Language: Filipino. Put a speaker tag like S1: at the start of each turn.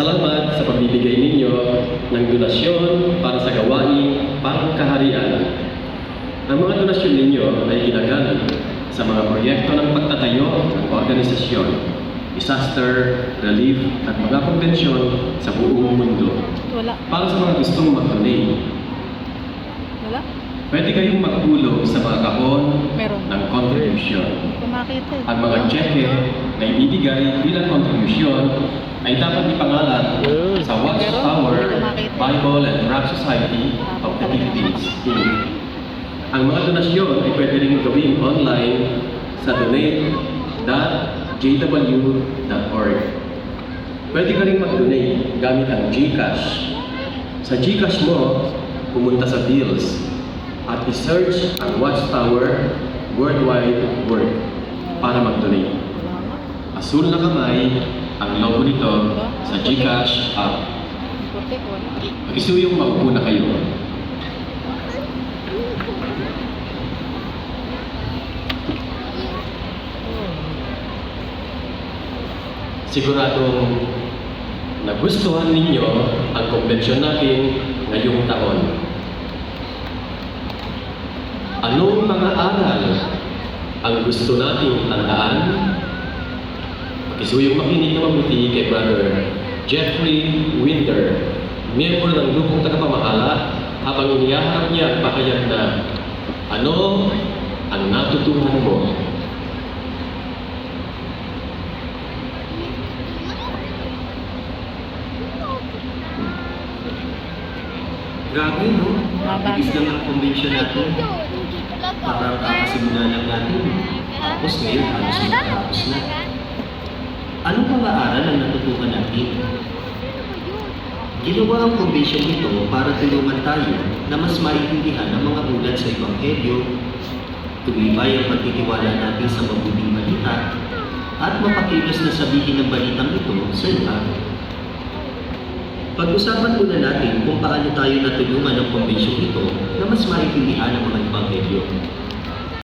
S1: Salamat sa pagbibigay ninyo ng donasyon para sa gawain pangkaharian. Ang mga donasyon ninyo ay ginagamit sa mga proyekto ng pagtatayo ng organisasyon, disaster, relief at mga konbensyon sa buong mundo.
S2: Wala.
S1: Para sa mga gustong mag-donate,
S2: Wala.
S1: pwede kayong magtulong sa mga kahon
S2: Meron.
S1: ng contribution.
S2: Kumakita eh.
S1: Ang mga cheque na ibibigay bilang kontribusyon ay dapat ipangalan sa Watchtower Bible and Rap Society of the Philippines, Inc. Ang mga donasyon ay pwede rin gawin online sa donate.jw.org. Pwede ka rin mag-donate gamit ang GCash. Sa GCash mo, pumunta sa Bills at i-search ang Watchtower Worldwide Work para
S2: nga.
S1: Asul na kamay ang logo nito sa GCash app. Pakisuyong maupo na kayo. Siguradong nagustuhan ninyo ang konbensyon natin ngayong taon. Anong mga aral ang gusto nating tandaan? Pakisuyong makinig na mabuti kay Brother Jeffrey Winder, miyembro ng grupong tagapamahala habang iniyaharap niya ang pahayag na ano ang natutuhan mo
S3: Grabe, no?
S2: Mababa.
S3: Bigis lang ang convention natin. Para kakasimula lang natin. Tapos ngayon, halos matapos na. Ano pa ba aral ang natutunan natin? Ginawa ang convention ito para tulungan tayo na mas maintindihan ang mga ulat sa Ebanghelyo, tumibay ang pagtitiwala natin sa mabuting balita, at mapakilos na sabihin ng balitang ito sa iba. Pag-usapan muna natin kung paano tayo natulungan ng convention ito na mas maintindihan ang mga Ebanghelyo.